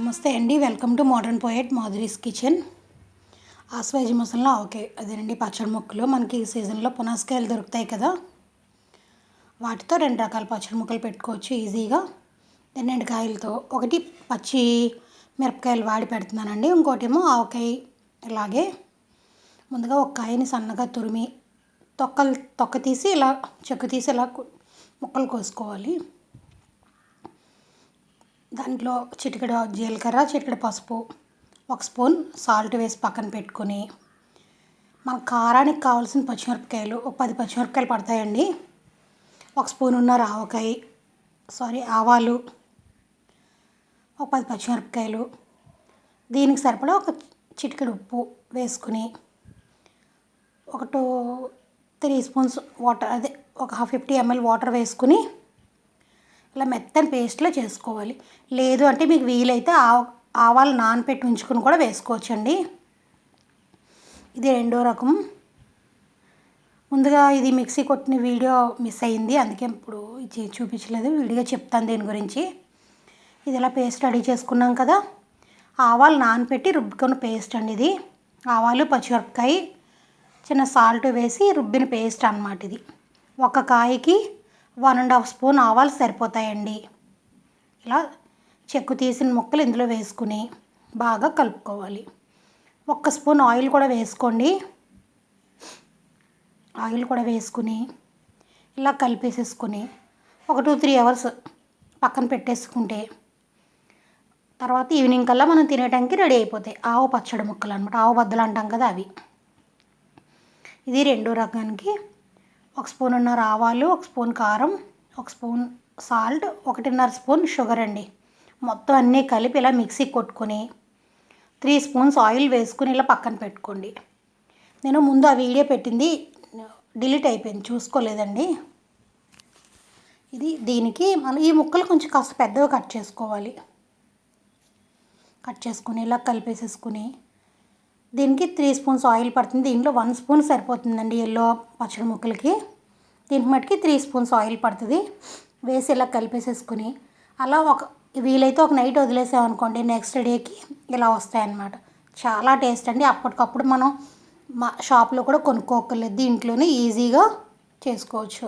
నమస్తే అండి. Welcome to modern poet Madhuri's kitchen. ఆస్వేజ్ masala okay అదేనండి పచ్చడి ముక్కలు. మనకి ఈ సీజన్లో పునాస్కాయలు దొరుకుతాయి కదా. వాటితో రెండు రకాల పచ్చడి ముక్కలు పెట్టుకోవచ్చు ఈజీగా. రెండు కాయలతో ఒకటి పచ్చి మిరపకాయలు వాడి పెడుతున్నానండి. ఇంకోటేమో ఆవకాయ ఇలాగే. ముందుగా ఒక కాయని సన్నగా తురిమి తొక్కలు తొక్క తీసి ఇలా చెక్కు తీసి ఇలా ముక్కలు కోసుకోవాలి. దాంట్లో చిటికెడ జీలకర్ర చిటికెడ పసుపు ఒక స్పూన్ సాల్ట్ వేసి పక్కన పెట్టుకొని మన కారానికి కావాల్సిన పచ్చిమిరపకాయలు ఒక పది పచ్చిమిరపకాయలు పడతాయండి. ఒక స్పూన్ ఉన్న ఆవకాయ సారీ ఆవాలు ఒక పది పచ్చిమిరపకాయలు దీనికి సరిపడా ఒక చిటికెడు ఉప్పు వేసుకుని ఒక టూ త్రీ స్పూన్స్ వాటర్ అదే ఒక హాఫ్ ఫిఫ్టీ ఎంఎల్ వాటర్ వేసుకుని ఇలా మెత్తని పేస్ట్లో చేసుకోవాలి. లేదు అంటే మీకు వీలైతే ఆవ ఆవాలు నానపెట్టి ఉంచుకుని కూడా వేసుకోవచ్చండి. ఇది రెండో రకం. ముందుగా ఇది మిక్సీ కొట్టిన వీడియో మిస్ అయింది. అందుకే ఇప్పుడు ఇది చూపించలేదు. వీడియో చెప్తాను దీని గురించి. ఇది ఇలా పేస్ట్ రెడీ చేసుకున్నాం కదా. ఆవాలు నానపెట్టి రుబ్బుకున్న పేస్ట్ అండి ఇది. ఆవాలు పచ్చిమిరపకాయ చిన్న సాల్ట్ వేసి రుబ్బిన పేస్ట్ అన్నమాట ఇది. ఒక కాయకి వన్ అండ్ హాఫ్ స్పూన్ ఆవాలు సరిపోతాయండి. ఇలా చెక్కు తీసిన ముక్కలు ఇందులో వేసుకుని బాగా కలుపుకోవాలి. ఒక్క స్పూన్ ఆయిల్ కూడా వేసుకోండి. ఆయిల్ కూడా వేసుకుని ఇలా కలిపేసేసుకుని ఒక టూ త్రీ అవర్స్ పక్కన పెట్టేసుకుంటే తర్వాత ఈవినింగ్ కల్లా మనం తినేటానికి రెడీ అయిపోతాయి. ఆవు పచ్చడి ముక్కలు అనమాట ఆవు బద్దలు అంటాం కదా అవి. ఇది రెండో రకానికి ఒక స్పూన్ ఉన్నర ఆవాలు ఒక స్పూన్ కారం ఒక స్పూన్ సాల్ట్ ఒకటిన్నర స్పూన్ షుగర్ అండి. మొత్తం అన్నీ కలిపి ఇలా మిక్సీ కొట్టుకొని త్రీ స్పూన్స్ ఆయిల్ వేసుకుని ఇలా పక్కన పెట్టుకోండి. నేను ముందు ఆ వీడియో పెట్టింది డిలీట్ అయిపోయింది చూసుకోలేదండి. ఇది దీనికి మనం ఈ ముక్కలు కొంచెం కాస్త పెద్దగా కట్ చేసుకోవాలి. కట్ చేసుకుని ఇలా కలిపేసేసుకుని దీనికి త్రీ స్పూన్స్ ఆయిల్ పడుతుంది. దీంట్లో వన్ స్పూన్ సరిపోతుందండి ఎల్లో పచ్చడి ముక్కలకి. దీనికి మటుకి త్రీ స్పూన్స్ ఆయిల్ పడుతుంది. వేసి ఇలా కలిపేసేసుకుని అలా ఒక వీలైతే ఒక నైట్ వదిలేసామనుకోండి నెక్స్ట్ డేకి ఇలా వస్తాయన్నమాట. చాలా టేస్ట్ అండి. అప్పటికప్పుడు మనం మా షాప్లో కూడా కొనుక్కోకర్లేదు దీంట్లోనే ఈజీగా చేసుకోవచ్చు.